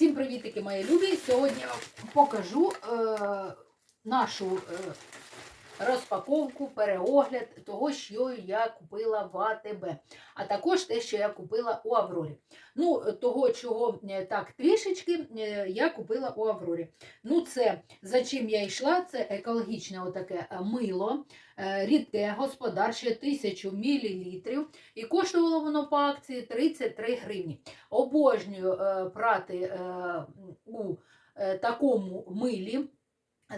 Всім привітики, мої любі! Сьогодні я вам покажу е, нашу е, розпаковку, переогляд того, що я купила в АТБ, а також те, що я купила у Аврорі. Ну, того, чого е, так трішечки е, я купила у Аврорі. Ну, це за чим я йшла, це екологічне отаке е, мило, рідке, господарче, 1000 мл. І коштувало воно по акції 33 гривні. Обожнюю прати у такому милі.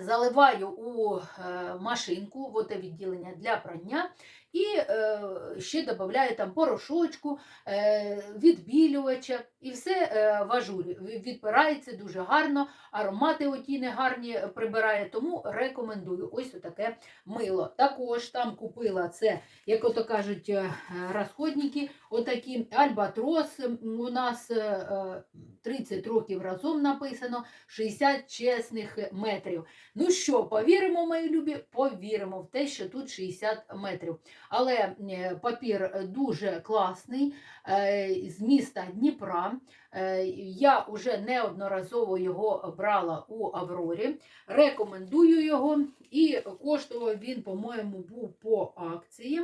Заливаю у е, машинку, водовідділення для прання, і е, ще додаю там порошочку, е, відбілювача, і все е, в. Відпирається дуже гарно, аромати оті не гарні прибирає, тому рекомендую ось таке мило. Також там купила це, як ото кажуть, е, розходники, отакі альбатрос. У нас е, е, 30 років разом написано, 60 чесних метрів. Ну що, повіримо, мої любі, повіримо в те, що тут 60 метрів. Але е, папір дуже класний е, з міста Дніпра. Е, Я вже неодноразово його брала у Аврорі. Рекомендую його. І коштував він, по-моєму, був по акції.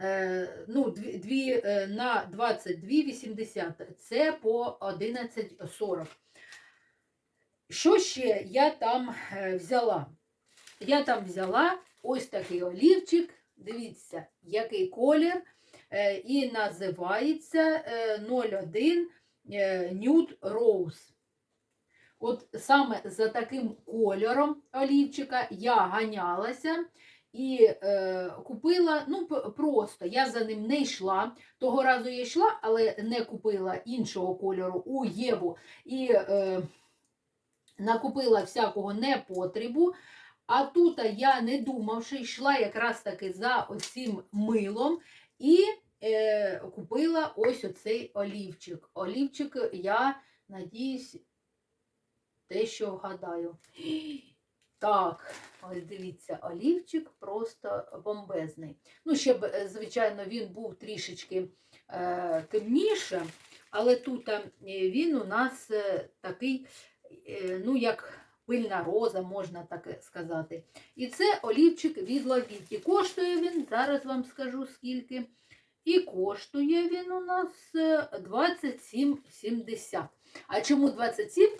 Е, Ну, дві, дві, е, на 22,80. Це по 11,40. Що ще я там е, взяла? Я там взяла ось такий олівчик. Дивіться, який колір. е, І називається е, 01 е, Nude Rose. От саме за таким кольором олівчика я ганялася і е, купила, ну, просто я за ним не йшла. Того разу я йшла, але не купила іншого кольору у Єву. І е, накупила всякого непотребу. А тут я, не думавши, йшла якраз таки за оцим милом і е, купила ось оцей олівчик. Олівчик, я надіюсь, те, що вгадаю. Так, ось дивіться, олівчик просто бомбезний. Ну, ще б, е, звичайно, він був трішечки е, темніше, але тут е, він у нас е, такий, е, ну, як пильна роза, можна так сказати. І це олівчик від Лавіті. Коштує він, зараз вам скажу скільки. І коштує він у нас е, 27,70. А чому 27?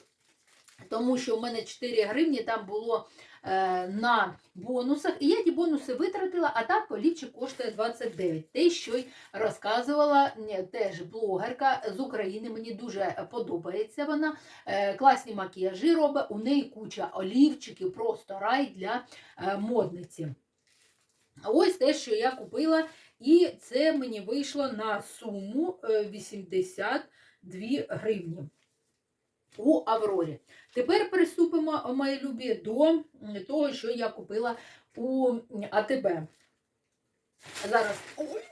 Тому що в мене 4 гривні там було е, на бонусах, і я ті бонуси витратила, а так олівчик коштує 29. Те, що й розказувала м, теж блогерка з України. Мені дуже подобається вона. Е, класні макіяжі робить, у неї куча олівчиків, просто рай для е, модниці. Ось те, що я купила, і це мені вийшло на суму е, 82 гривні у Аврорі. Тепер приступимо, мої любі, до того, що я купила у АТБ. Зараз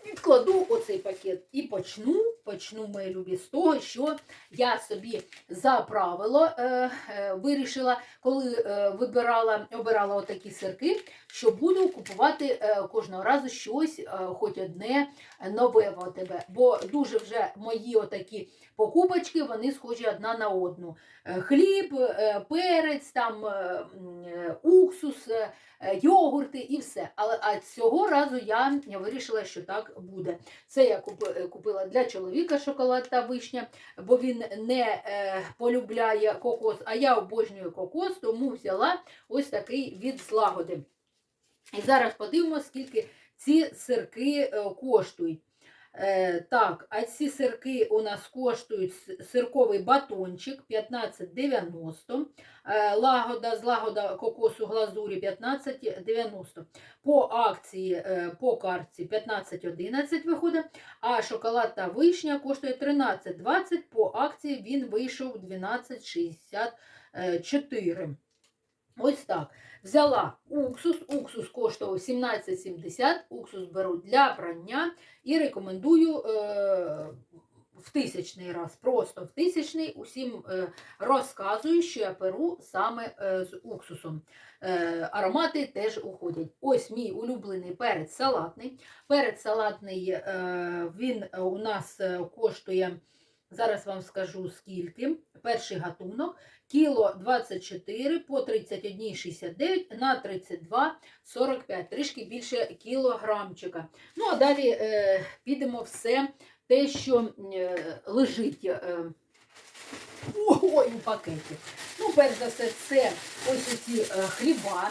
відкладу оцей пакет і почну, почну, мої любі, з того, що я собі за правило е, е, вирішила, коли е, вибирала, обирала отакі сирки, що буду купувати е, кожного разу щось, е, хоч одне нове в АТБ. Бо дуже вже мої отакі покупочки, вони схожі одна на одну. Е, Хліб, е, перець, там, е, е, уксус, е, е, йогурти і все. Але а цього разу я вирішила, що так буде. Це я купила для чоловіка шоколад та вишня, бо він не е, полюбляє кокос, а я обожнюю кокос, тому взяла ось такий від злагоди. І зараз подивимося, скільки ці сирки е, коштують. Е, так, а ці сирки у нас коштують сирковий батончик 15,90, е, лагода з лагода кокосу глазурі 15,90. По акції, е, по картці 15,11 виходить, а шоколад та вишня коштує 13,20, по акції він вийшов 12,64. Ось так. Взяла уксус, уксус коштував 17,70, уксус беру для прання і рекомендую е, в тисячний раз, просто в тисячний усім е, розказую, що я перу саме е, з уксусом. Е, аромати теж уходять. Ось мій улюблений перець салатний. Перець салатний е, він у нас е, коштує Зараз вам скажу скільки. Перший гатунок кіло 24 по 31,69 на 32,45, трішки більше кілограмчика. Ну, а далі е, підемо все те, що е, лежить е, ой, у пакеті. Ну, перш за все, це ось оці е, хліба,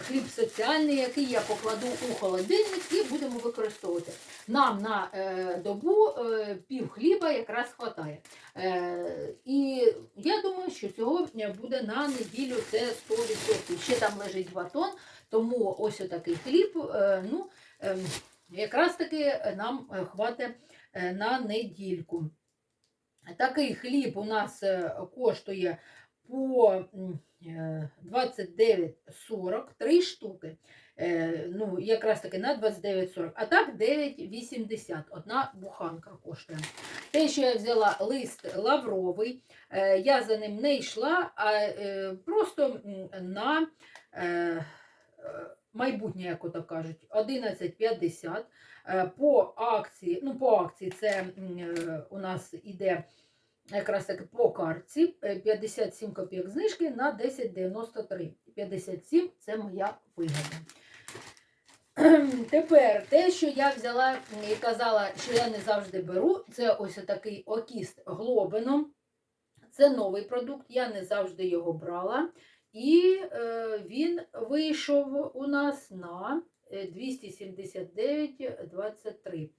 хліб соціальний, який я покладу у холодильник і будемо використовувати. Нам на е, добу е, пів хліба якраз хватає. Е, і я думаю, що цього буде на неділю це 100%. Ще там лежить батон, тому ось отакий хліб. Е, ну, е, якраз таки нам е, хватить е, на недільку. Такий хліб у нас е, коштує по м, е, 29,40, 3 штуки. Е, Ну, якраз таки на 29,40. А так 9,80. Одна буханка коштує. Те, що я взяла лист лавровий, е, я за ним не йшла, а е, просто на е, е, майбутнє, як ото кажуть, 11,50. Е, По акції, ну по акції це е, у нас іде якраз таки по картці е, 57 копійок знижки на 10,93. 57 це моя вигода. Тепер те, що я взяла і казала, що я не завжди беру, це ось такий окіст глобином. Це новий продукт, я не завжди його брала. І е, він вийшов у нас на е, 279,23.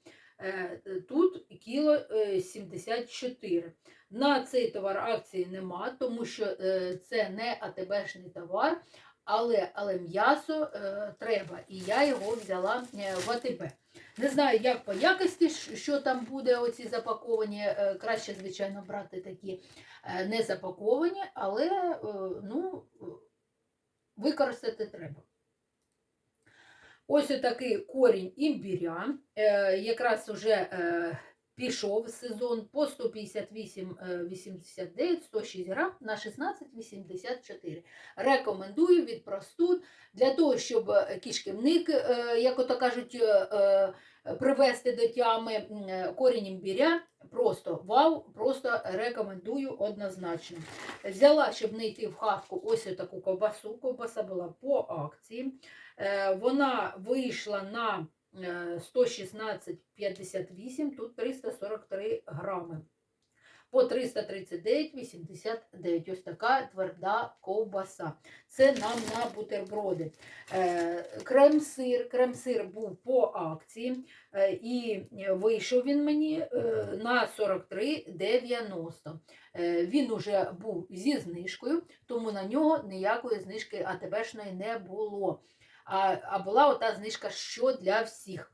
Е, Тут кіло е, 74. На цей товар акції нема, тому що е, це не АТБшний товар, але, але м'ясо е, треба, і я його взяла е, в АТБ. Не знаю, як по якості, що там буде оці запаковані. е, Краще, звичайно, брати такі е, не запаковані, але е, ну, е, використати треба. Ось отакий корінь імбіря. Е, якраз уже е, пішов сезон по 158,89, 106 грам на 16,84. Рекомендую від простуд для того, щоб кишківник, е, як ото кажуть, е, е, привести до тями е, корінь імбіря. Просто вау, просто рекомендую однозначно. Взяла, щоб не йти в хатку, ось таку ковбасу. Ковбаса була по акції. Е, Вона вийшла на е, 116,58, тут 343 грами. По 339,89. Ось така тверда ковбаса. Це нам на бутерброди. Е, Крем-сир. Крем-сир був по акції. е, І вийшов він мені е, на 43,90. Е, Він уже був зі знижкою, тому на нього ніякої знижки АТБшної не було. А була ота знижка, що для всіх.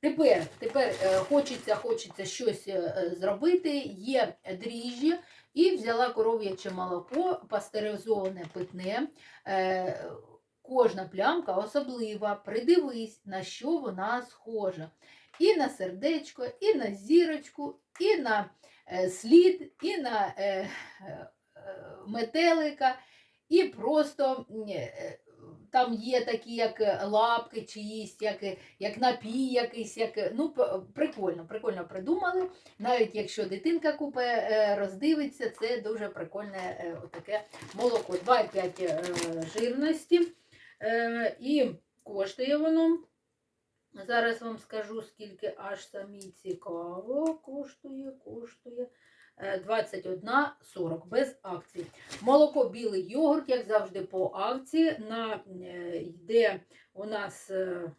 Тепер, тепер е, хочеться, хочеться щось е, зробити. Є дріжджі, і взяла коров'яче молоко, пастеризоване питне. Е, Кожна плямка особлива. Придивись, на що вона схожа. І на сердечко, і на зірочку, і на е, слід, і на е, е, е, метелика, і просто е, там є такі, як е, лапки чиїсь, як, е, як напій якийсь, як, е, ну, прикольно, прикольно придумали. Навіть якщо дитинка купе роздивиться, це дуже прикольне е, отаке молоко. 2,5 е, жирності. І коштує воно. Зараз вам скажу, скільки аж самі цікаво коштує, коштує. Е, 21,40 без акцій. Молоко білий йогурт, як завжди, по акції. На, е, йде у нас е,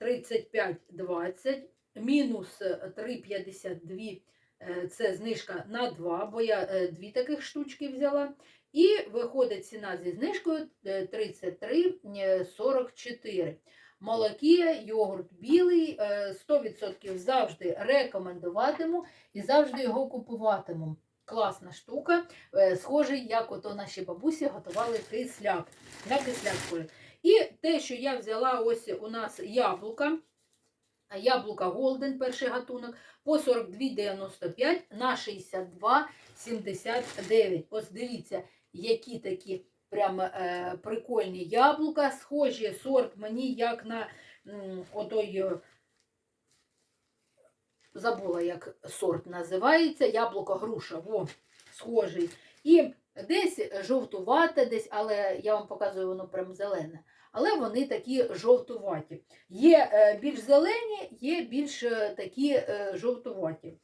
35,20, мінус е, 3,52 е, це знижка на 2, бо я е, дві таких штучки взяла. І виходить ціна зі знижкою е, 33,44. Молокія, йогурт білий, е, 100% завжди рекомендуватиму і завжди його купуватиму. Класна штука, е, схожий, як ото наші бабусі готували кисляк. На кисляк. І те, що я взяла, ось у нас яблука. Яблука Голден, перший гатунок, по 42,95 на 62,79. Ось дивіться, які такі прям е, прикольні яблука. Схожі сорт мені як на отой е, забула, як сорт називається. Яблуко груша, во, схожий. І десь жовтувате, десь, але я вам показую, воно прям зелене. Але вони такі жовтуваті. Є е, більш зелені, є більш е, такі е, жовтуваті.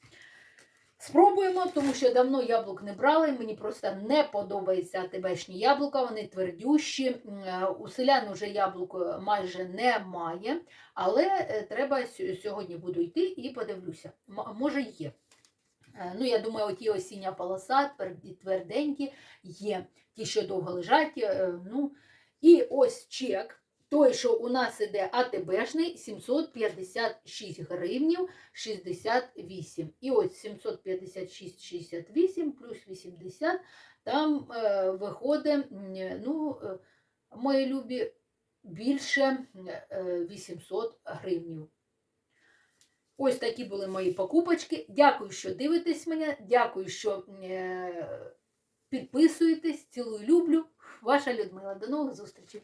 Спробуємо, тому що давно яблук не брали. Мені просто не подобаються АТБшні яблука, вони твердющі. Е, У селян вже яблук майже немає, але е, треба сьогодні буду йти і подивлюся. Може є. Е, Ну, я думаю, оті осіння полоса, тверденькі є, ті, що довго лежать. е, Ну, і ось чек. Той, що у нас іде АТБшний, 756 гривнів 68. І ось 756,68 плюс 80, там е, виходить, ну, е, мої любі, більше е, 800 гривнів. Ось такі були мої покупочки. Дякую, що дивитесь мене. Дякую, що е, підписуєтесь. Цілую, люблю. Ваша Людмила. До нових зустрічей.